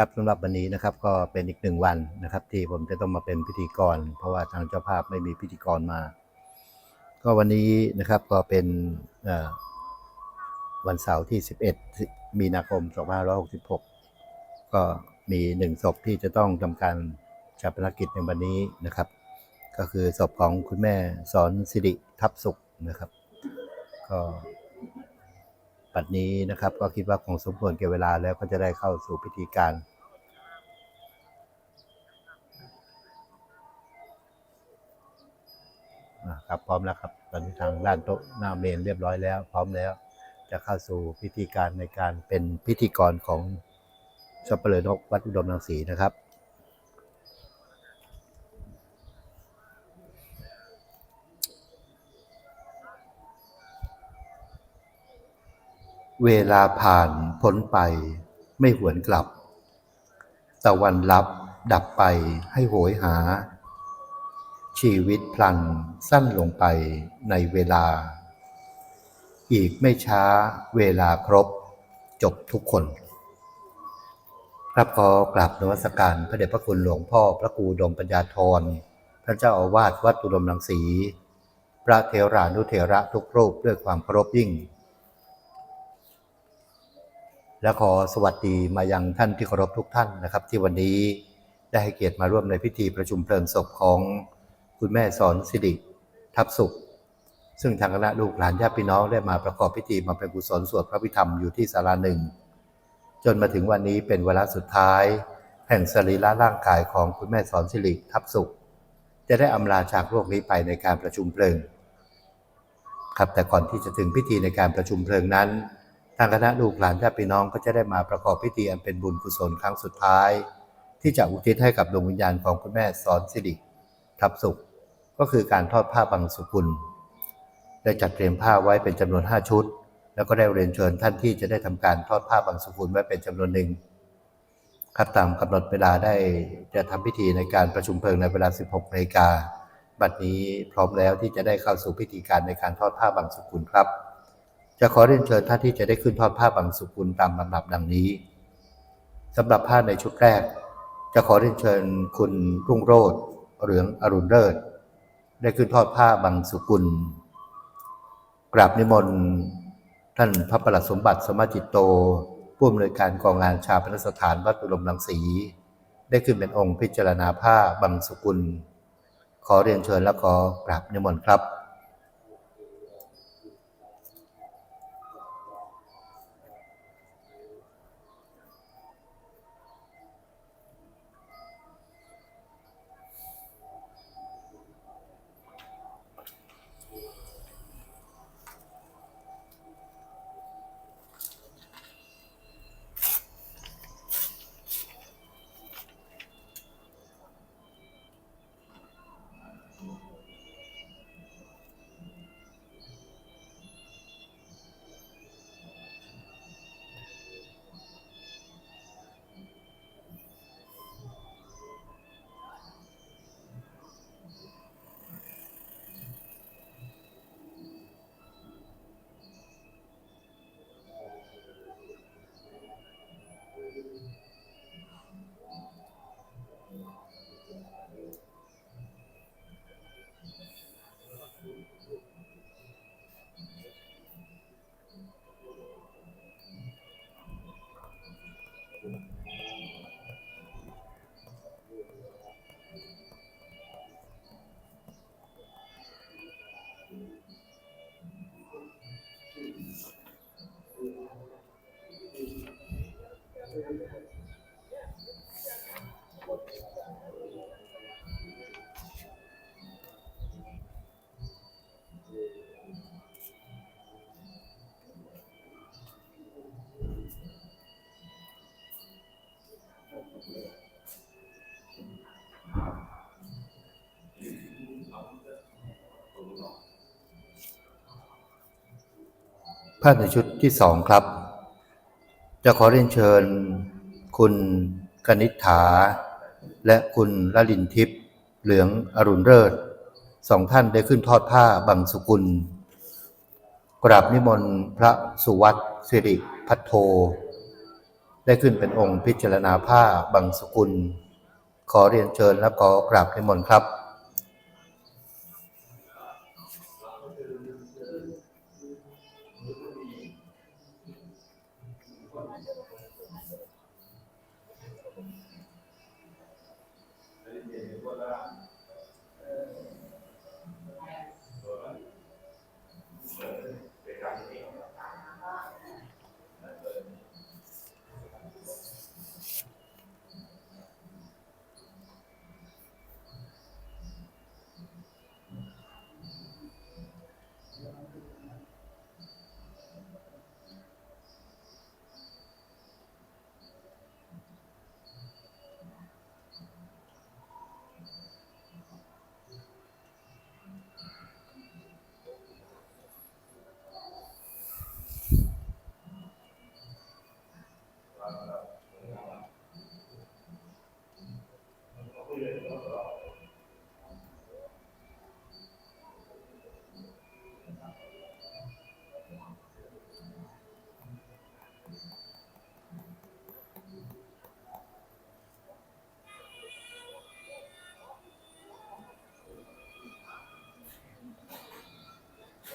ครับสำหรับวันนี้นะครับก็เป็นอีกหนึ่งวันนะครับ ที่ผมจะต้องมาเป็นพิธีกร เพราะว่าทางเจ้าภาพไม่มีพิธีกรมา ก็วันนี้นะครับก็เป็นวันเสาร์ที่ 11 มีนาคม 2566 ก็มีหนึ่งศพที่จะต้องทำการชาปนกิจในวันนี้นะครับ ก็คือศพของคุณแม่สอนสิริทับสุขนะครับ ก็ปัดนี้นะครับก็คิดว่าคงสมควรแก่เวลาแล้วก็จะได้เข้าสู่พิธีการ อะ ครับพร้อมแล้วครับตอนนี้ทางด้านโต๊ะหน้าเมนเรียบร้อยแล้ว พร้อมแล้ว จะเข้าสู่พิธีการในการเป็นพิธีกรของสัปเหร่อนกวัดอุดมรังสีนะครับเวลาผ่านพ้นไปไม่หวนกลับ ตะวันลับดับไปให้โหยหา ชีวิตพลันสั้นลงไปในเวลา อีกไม่ช้าเวลาครบ จบทุกคน ครับขอกราบนวัสการพระเดชพระคุณหลวงพ่อพระครูดมปัญญาธรท่านเจ้าอาวาสวัดอุดมรังสี พระเทรานุเทระทุกรูปด้วยความเคารพยิ่ง และขอสวัสดีมายังท่านที่เคารพทุกท่านนะครับ ที่วันนี้ได้ให้เกียรติมาร่วมในพิธีประชุมเพลิงศพของ คุณแม่สอนสิริทับสุข ซึ่งทางคณะลูกหลานญาติพี่น้องได้มาประกอบพิธีมาเป็นกุศลสวดพระพิธรรมอยู่ที่ศาลาหนึ่ง จนมาถึงวันนี้เป็นเวลาสุดท้าย แห่งสรีระร่างกายของคุณแม่สอนสิริทับสุข จะได้อำลาจากโลกนี้ไปในการประชุมเพลิง ครับแต่ก่อนที่จะถึงพิธีในการประชุมเพลิงนั้น ทางคณะลูกหลานญาติพี่น้องก็จะได้มาประกอบพิธีอันเป็นบุญกุศลครั้งสุดท้าย ที่จะอุทิศให้กับดวงวิญญาณของคุณแม่สอนสิริทับสุข ก็คือการทอดผ้าบางสุกุล ได้จัดเตรียมผ้าไว้เป็นจำนวน 5 ชุด แล้วก็ได้เรียนเชิญท่านที่จะได้ทำการทอดผ้าบางสุกุลไว้เป็นจำนวนหนึ่งครับตามกำหนดเวลาได้จะทำพิธีในการประชุมเพลิงในเวลา 16นาฬิกาบัดนี้พร้อมแล้วที่จะได้เข้าสู่พิธีการในการทอดผ้าบางสุกุลครับ จะขอเรียนเชิญท่านที่จะได้ขึ้นทอดผ้าบางสุกุลตามลำดับดังนี้สำหรับผ้าในชุดแรก จะขอเรียนเชิญคุณรุ่งโรจน์เหลืองอรุณเลิศ ได้ขึ้นทอดผ้าบางสุกุล กราบนิมนต์ท่านพระประหลัดสมบัติสมาจิตโต ผู้อำนวยการกองงานชาพนสถานวัดอุดมลังสี ได้ขึ้นเป็นองค์พิจารณาผ้าบางสุกุล ขอเรียนเชิญและขอกราบนิมนต์ครับ ผ้าในชุดที่สองครับ จะขอเรียนเชิญ คุณกนิษฐา และคุณลลินทิพย์เหลืองอรุณเลิศสองท่านได้ขึ้นทอดผ้าบังสุกุล กราบนิมนต์พระสุวัตสิริพัทโท ได้ขึ้นเป็นองค์พิจารณาผ้าบังสกุล ขอเรียนเชิญและขอกราบนิมนต์ครับ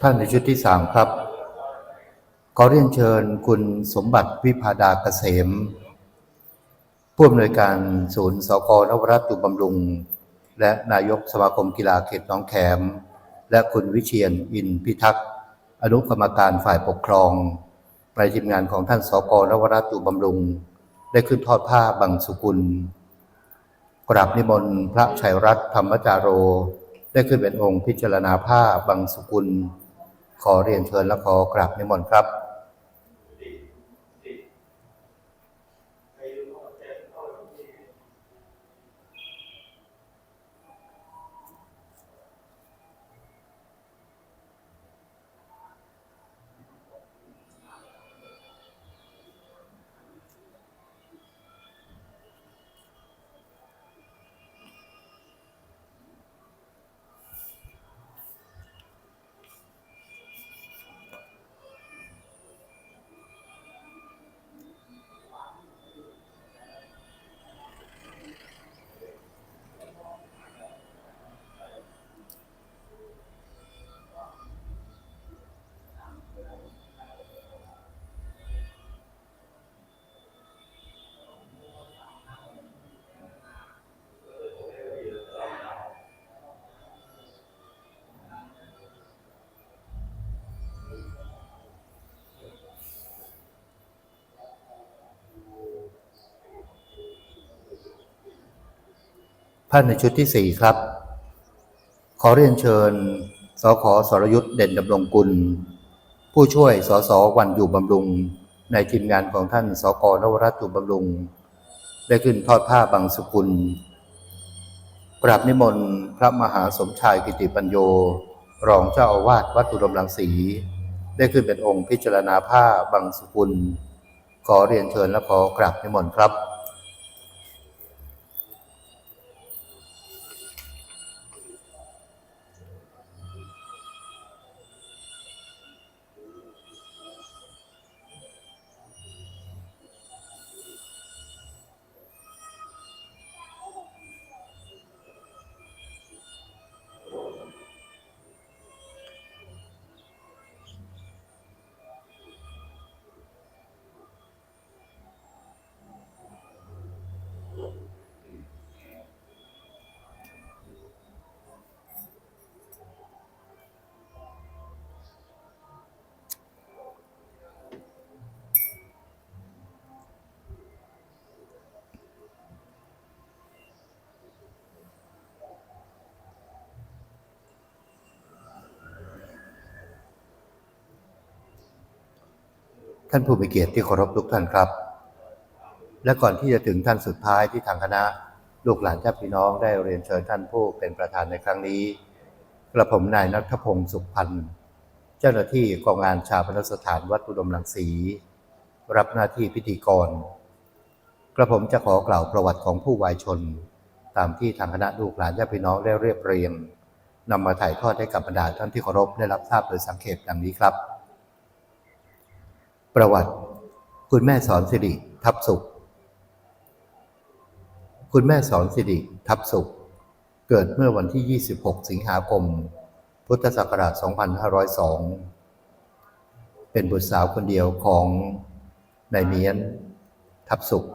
ท่านในชุดที่สามครับ ขอเรียนเชิญคุณสมบัติวิพาดาเกษม ผู้อำนวยการศูนย์สกนวรัตตุบำรุง และนายกสมาคมกีฬาเขตหน้องแขม และคุณวิเชียนอินพิทักษ์อนุกรรมการฝ่ายปกครองในทีมงานของท่านสกนวรัตตุบำรุง ได้ขึ้นทอดผ้าบังสุกุล กราบนิมนต์พระชัยรัตน์ธรรมจาโร ได้ขึ้นเป็นองค์พิจารณาผ้าบังสุกุล ขอเรียนเชิญและขอกราบนิมนต์ครับ ท่านในชุดที่สี่ครับ ขอเรียนเชิญ สขสรยุทธเด่นดำรงกุล ผู้ช่วยสสวันอยู่บำรุง ในทีมงานของท่านสกนวรัตน์อยู่บำรุง ได้ขึ้นทอดผ้าบางสกุล กราบนิมนต์พระมหาสมชายกิติปัญโย รองเจ้าอาวาสวัดอุดมรังสี ได้ขึ้นเป็นองค์พิจารณาผ้าบางสกุล ขอเรียนเชิญและขอกราบนิมนต์ครับ ท่านผู้มีเกียรติที่เคารพทุกท่านครับ และก่อนที่จะถึงท่านสุดท้ายที่ทางคณะ ลูกหลานเจ้าพี่น้องได้เรียนเชิญท่านผู้เป็นประธานในครั้งนี้ กระผมนายนัทพงศ์สุขพันธ์ เจ้าหน้าที่กองงานชาปนสถานวัดอุดมรังสี รับหน้าที่พิธีกร กระผมจะขอกล่าวประวัติของผู้วายชน ตามที่ทางคณะลูกหลานญาติพี่น้องได้เรียบเรียงนำมาถ่ายทอดให้กับบรรดาท่านที่เคารพได้รับทราบโดยสังเขปดังนี้ครับ ประวัติ คุณแม่สอนสิริทับสุข คุณแม่สอนสิริทับสุข เกิดเมื่อวันที่ 26 สิงหาคม พุทธศักราช 2502 เป็นบุตรสาวคนเดียวของนายเมียน ทับสุข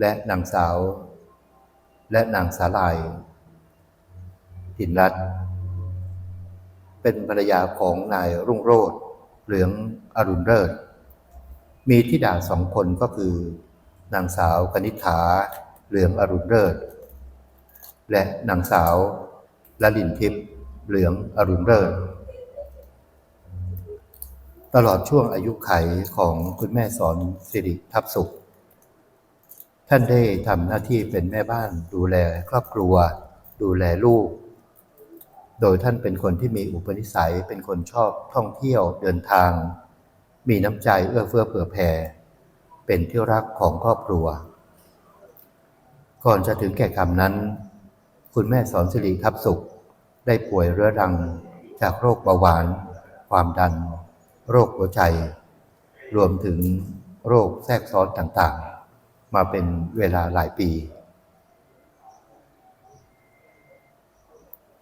และนางสาว และนางสาลายตินรัตเป็นภรรยาของนายรุ่งโรธเหลืองอรุณเลิศ มีธิดาสองคนก็คือนางสาวกนิษฐาเหลืองอรุณเลิศและนางสาวละลินทิพย์เหลืองอรุณเลิศตลอดช่วงอายุไขของคุณแม่สอนสิริทับสุข ท่านได้ทำหน้าที่เป็นแม่บ้านดูแลครอบครัว ดูแลลูก โดยท่านเป็นคนที่มีอุปนิสัยเป็นคนชอบท่องเที่ยวเดินทาง มีน้ำใจเอื้อเฟื้อเผื่อแผ่ เป็นที่รักของครอบครัว ก่อนจะถึงแก่กรรมนั้น คุณแม่สอนสิริทับสุข ได้ป่วยเรื้อรังจากโรคเบาหวาน ความดัน โรคหัวใจ รวมถึงโรคแทรกซ้อนต่างๆ มาเป็นเวลาหลายปี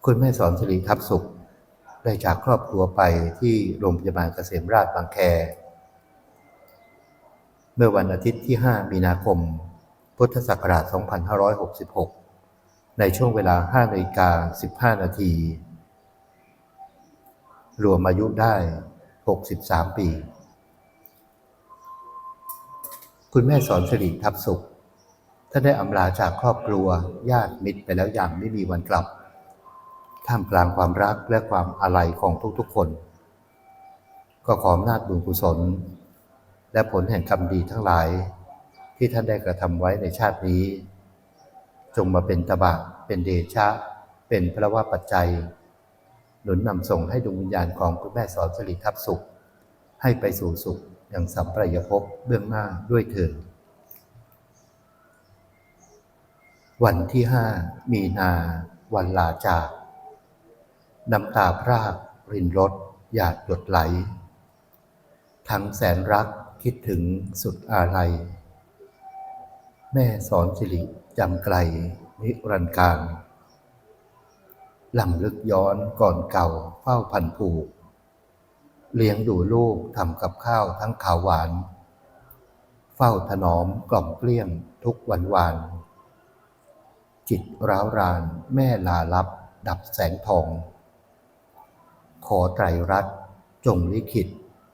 คุณแม่สอนสิริทับสุข ได้จากครอบครัวไปที่โรงพยาบาลเกษมราชบางแค เมื่อวันอาทิตย์ที่ 5 มีนาคม พุทธศักราช 2566 ในช่วงเวลา5นาฬิกา15 นาที รวมอายุได้ 63 ปี คุณแม่สอนสิริทับสุขท่านได้อำลาจากครอบครัวญาติมิตรไปแล้วอย่างไม่มีวันกลับ ท่ามกลางความรักและความอาลัยของทุกๆคน ก็ขออำนาจบุญกุศล และผลแห่งกรรมดีทั้งหลาย ที่ท่านได้กระทำไว้ในชาตินี้ จงมาเป็นตบะเป็นเดชะ เป็นพระว่าปัจจัย หนุนนำส่งให้ดวงวิญญาณของคุณแม่สอนสิริทับสุข ให้ไปสู่สุขอย่างสัมปรายภพเบื้องหน้าด้วยเถิดวันที่ห้ามีนาวันลาจาก น้ำตาพรากรินรถหยาดหยดไหล ทั้งแสนรักคิดถึงสุดอาลัย แม่สอนสิริจำไกลนิรันดร์การลำลึกย้อนก่อนเก่าเฝ้าพันผูก เลี้ยงดูลูกทำกับข้าวทั้งขาวหวาน เฝ้าถนอมกล่อมเกลี้ยงทุกวันวาน จิตร้าวรานแม่ลาลับดับแสงทอง อไตรรัตน์จงลิขิต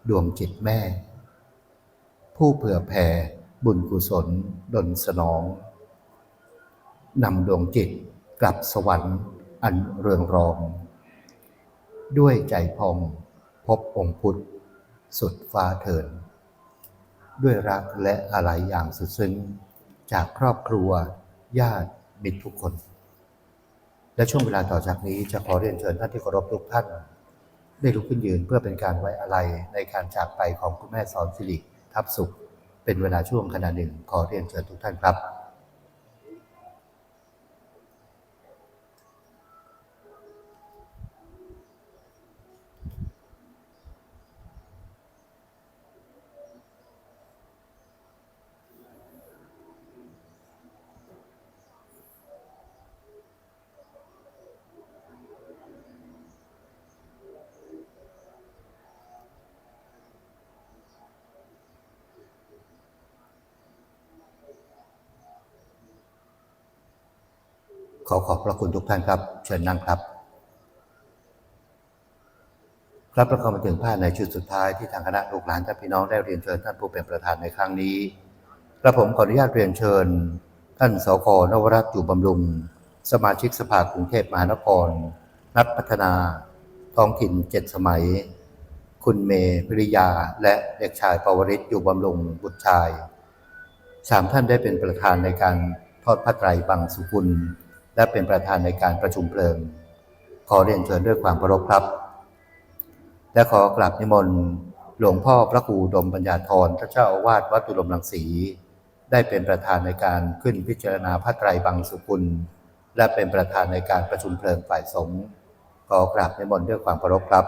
ดวงจิตแม่ ผู้เผื่อแผ่บุญกุศลดลสนอง นำดวงจิตกลับสวรรค์อันเรืองรอง ด้วยใจพองพบองค์พุทธ สุดฟ้าเถิน ด้วยรักและอะไรอย่างสุดซึ้ง จากครอบครัว ญาติมิตรทุกคน และช่วงเวลาต่อจากนี้จะขอเรียนเชิญท่านที่เคารพทุกท่าน ได้ลุกขึ้นยืนเพื่อเป็นการไว้อะไรในการจากไปของคุณแม่สอนสิริทับสุข เป็นเวลาช่วงขณะหนึ่งขอเรียนเชิญทุกท่านครับ ขอขอบพระคุณทุกท่านครับ เชิญนั่งครับครับประกอบมาถึงภาในชุดสุดท้ายที่ทางคณะลูกหลานท่านพี่น้องได้เรียนเชิญท่านผู้เป็นประธานในครั้งนี้กระผมขออนุญาตเรียนเชิญ ท่านสกนวรัตน์อยู่บำรุง สมาชิกสภากรุงเทพมหานคร นักพัฒนาท้องถิ่นเจ็ดสมัย คุณเมย์พิริยา และเด็กชายปวริศอยู่บำรุงบุตรชายสามท่านได้เป็นประธานในการทอดพระไตรบังสุกุล และเป็นประธานในการประชุมเพลิง ขอเรียนเชิญด้วยความเคารพครับ และขอกราบนิมนต์หลวงพ่อพระครูดมปัญญาธรพระเจ้าอาวาสวัดตุลมรังสี ได้เป็นประธานในการขึ้นพิจารณาพระไตรบังสุกุล และเป็นประธานในการประชุมเพลิงฝ่ายสงฆ์ขอกราบนิมนต์ด้วยความเคารพครับ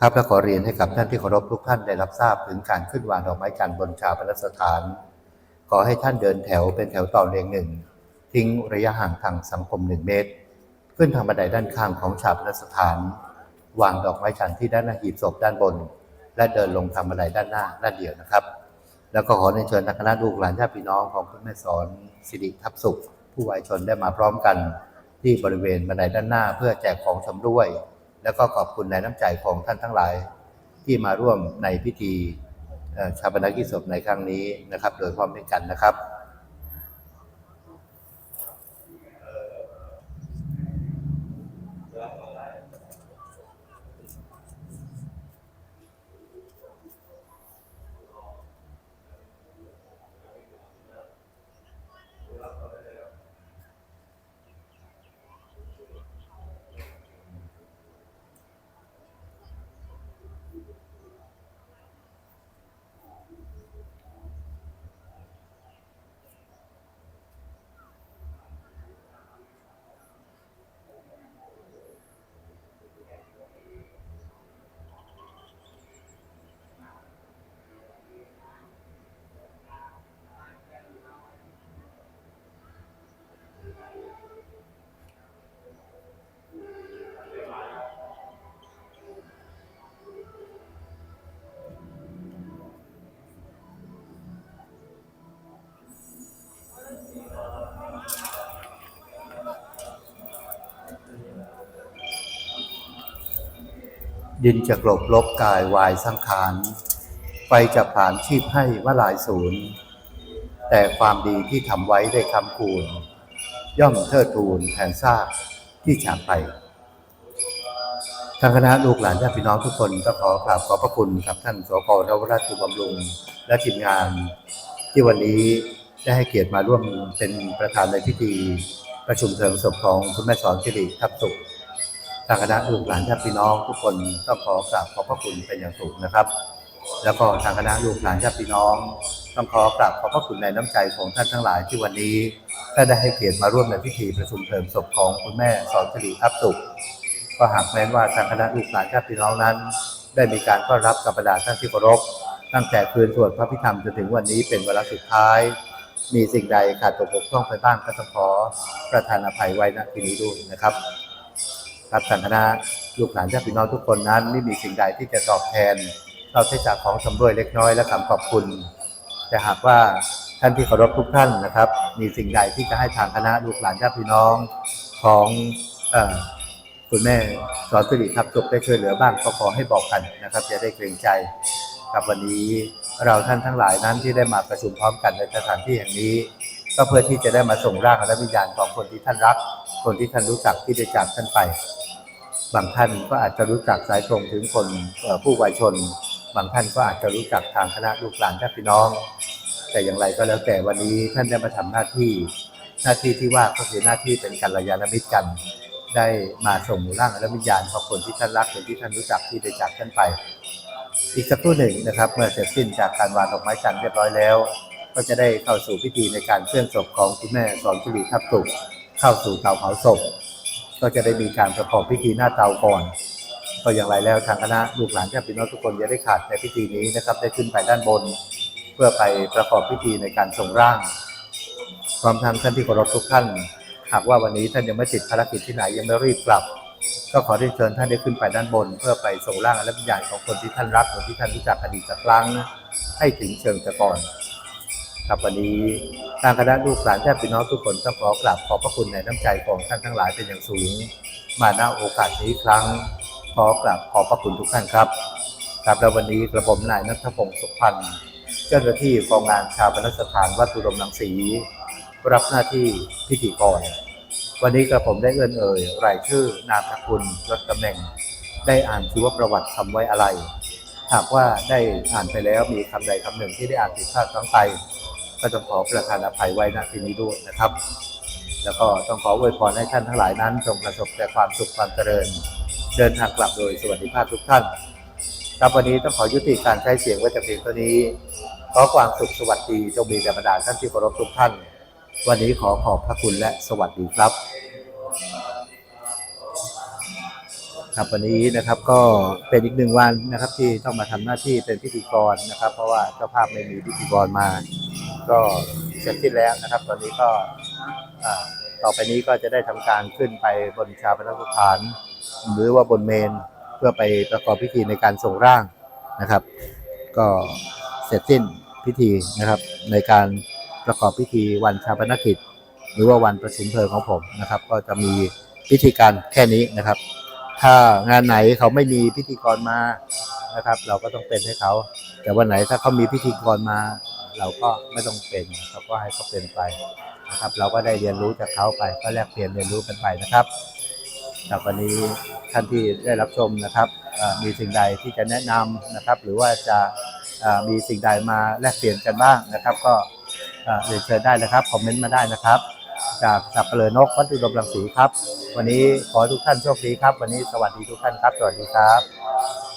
ครับและขอเรียนให้กับท่านที่เคารพทุกท่านได้รับทราบถึงการขึ้นวางดอกไม้จันทร์บนชาปนสถาน ขอให้ท่านเดินแถวเป็นแถวต่อเรียงหนึ่ง ทิ้งระยะห่างทางสังคมหนึ่งเมตร ขึ้นทางบันไดด้านข้างของชาปนสถาน วางดอกไม้จันทร์ที่ด้านหน้าหีบศพด้านบน และเดินลงทางบันไดด้านหน้าด้านเดียวนะครับ แล้วก็ขอเชิญทางคณะลูกหลานญาติพี่น้องของคุณแม่สอนสิริทับสุข ผู้วายชนได้มาพร้อมกัน ที่บริเวณบันไดด้านหน้าเพื่อแจกของชำร่วย แล้วก็ขอบคุณในน้ำใจของท่านทั้งหลาย ที่มาร่วมในพิธีชาปนกิจศพในครั้งนี้นะครับ โดยพร้อมด้วยกันนะครับ ดินจะกลบลบกายวายสังขารไฟจะผ่านชีพให้ว่าหลายศูนย์ แต่ความดีที่ทำไว้ได้คำคูณ ย่อมเทิดทูนแทนซากที่จากไปทางคณะลูกหลานญาติพี่น้องทุกคนก็ขอกราบขอบพระคุณกับท่านสกนวราชุบำรุง และทีมงาน ที่วันนี้ได้ให้เกียรติมาร่วมเป็นประธานในพิธี ประชุมเพลิงศพของคุณแม่สอนสิริทับสุขางคณะลูกหลานญาติพี่น้องทุกคนต้องขอกราบขอบพระคุณเป็นอย่างสูงนะครับ แล้วก็ทางคณะลูกหลานญาติพี่น้อง ต้องขอกราบขอบพระคุณในน้ำใจของท่านทั้งหลายที่วันนี้ท่านได้ให้เกียรติมาร่วมในพิธีประชุมเพลิงศพของคุณแม่สอนสิริทับสุขก็หากแม้นว่าทางคณะลูกหลานญาติพี่น้องนั้น ได้มีการต้อนรับกับบรรดาท่านที่เคารพตั้งแต่คืนสวดพระพิธรรมจนถึงวันนี้เป็นเวลาสุดท้าย มีสิ่งใดขาดตกบกพร่องไปบ้างก็ต้องขอประทานอภัยไว้ณที่นี้ด้วยนะครับ ครับทางคณะลูกหลานญาติพี่น้องทุกคนนั้นไม่มีสิ่งใดที่จะตอบแทน เราใช้จากของสำรวยเล็กน้อยและคำขอบคุณ แต่หากว่าท่านที่เคารพทุกท่านนะครับ มีสิ่งใดที่จะให้ทางคณะลูกหลานญาติพี่น้องของอคุณแม่สอนสิริทับจบได้ช่วยเหลือบ้างก็ขอให้บอกกันนะครับจะได้เกรงใจครับวันนี้เราท่านทั้งหลายนั้นที่ได้มาประชุมพร้อมกันในสถานที่แห่งนี้ ก็เพื่อที่จะได้มาส่งร่างและวิญญาณของคนที่ท่านรัก คนที่ท่านรู้จักที่ได้จากท่านไป บางท่านก็อาจจะรู้จักสายตรงถึงคนผู้วัยชน บางท่านก็อาจจะรู้จักทางคณะลูกหลานญาติพี่น้อง แต่อย่างไรก็แล้วแต่วันนี้ท่านได้มาทำหน้าที่ หน้าที่ที่ว่าก็คือหน้าที่เป็นกัลยาณมิตรกัน ได้มาส่งร่างและวิญญาณของคนที่ท่านรักคนที่ท่านรู้จักที่ได้จากท่านไป อีกสักครู่หนึ่งนะครับ เมื่อเสร็จสิ้นจากการวางดอกไม้จันทร์เรียบร้อยแล้ว ก็จะได้เข้าสู่พิธีในการเคลื่อนศพของคุณแม่สอนจุลีทับตุกเข้าสู่เตาเผาศพ ก็จะได้มีการประกอบพิธีหน้าเตาก่อนก็อย่างไรแล้วทางคณะลูกหลานญาติพี่น้องทุกคนอย่าได้ขาดในพิธีนี้นะครับ ได้ขึ้นไปด้านบน เพื่อไปประกอบพิธีในการส่งร่างพร้อมทั้งท่านที่เคารพทุกท่าน หากว่าวันนี้ท่านยังไม่ติดภารกิจที่ไหนยังไม่รีบกลับ ก็ขอได้เชิญท่านได้ขึ้นไปด้านบน เพื่อไปส่งร่างและวิญญาณของคนที่ท่านรักคนที่ท่านรู้จักอดีตสักครั้งให้ถึงเชิงตะกอน ครับ วันนี้ทางคณะลูกหลานญาติพี่น้องทุกคนต้องขอกราบขอบพระคุณในน้ำใจของท่านทั้งหลายเป็นอย่างสูง มาณโอกาสนี้ครั้งขอกราบขอบพระคุณทุกท่านครับครับแล้ววันนี้กระผมนายนัทพงศ์สุพันธ์เจ้าหน้าที่กองงานชาวปนสถานวัดตุรมรังสีรับหน้าที่พิธีกร วันนี้กระผมได้เอื้อนเอ่ยรายชื่อนามสกุลยศตำแหน่ง ได้อ่านชีวประวัติคำไว้อะไร หากว่าได้อ่านไปแล้วมีคำใดคำหนึ่งที่ได้อ่านผิดพลาดทั้งไป ก็ต้องขอประทานอภัยไว้ณที่นี้ด้วยนะครับ แล้วก็ต้องขออวยพรให้ท่านทั้งหลายนั้นจงประสบแต่ความสุขความเจริญ เดินทางกลับโดยสวัสดิภาพทุกท่านครับวันนี้ต้องขอยุติการใช้เสียงไว้แต่เพียงเท่านี้ขอความสุขสวัสดีจงมีแด่บรรดาท่านที่เคารพทุกท่าน วันนี้ขอขอบพระคุณและสวัสดีครับ ครับวันนี้นะครับก็เป็นอีกหนึ่งวันนะครับที่ต้องมาทำหน้าที่เป็นพิธีกรนะครับ เพราะว่าเจ้าภาพไม่มีพิธีกรมา ก็เสร็จสิ้นแล้วนะครับ ตอนนี้ก็ต่อไปนี้ก็จะได้ทำการขึ้นไปบนชาปนสถาน หรือว่าบนเมนเพื่อไปประกอบพิธีในการส่งร่างนะครับ ก็เสร็จสิ้นพิธีนะครับ ในการประกอบพิธีวันชาปนกิจ หรือว่าวันประชุมเพลิงของผมนะครับ ก็จะมีพิธีการแค่นี้นะครับ ถ้างานไหนเขาไม่มีพิธีกรมานะครับ เราก็ต้องเป็นให้เขา แต่วันไหนถ้าเขามีพิธีกรมา เราก็ไม่ต้องเป็นเขาก็ให้เขาเป็นไปนะครับ เราก็ได้เรียนรู้จากเขาไป ก็แลกเปลี่ยนเรียนรู้กันไปนะครับจากวันนี้ท่านที่ได้รับชมนะครับมีสิ่งใดที่จะแนะนำนะครับ หรือว่าจะมีสิ่งใดมาแลกเปลี่ยนกันบ้างนะครับ ก็เอ่อเรียนเชิญได้นะครับคอมเมนต์มาได้นะครับ จากสับเปลือนกวัดอุดมรังสีครับ วันนี้ขอทุกท่านโชคดีครับ วันนี้สวัสดีทุกท่านครับ สวัสดีครับ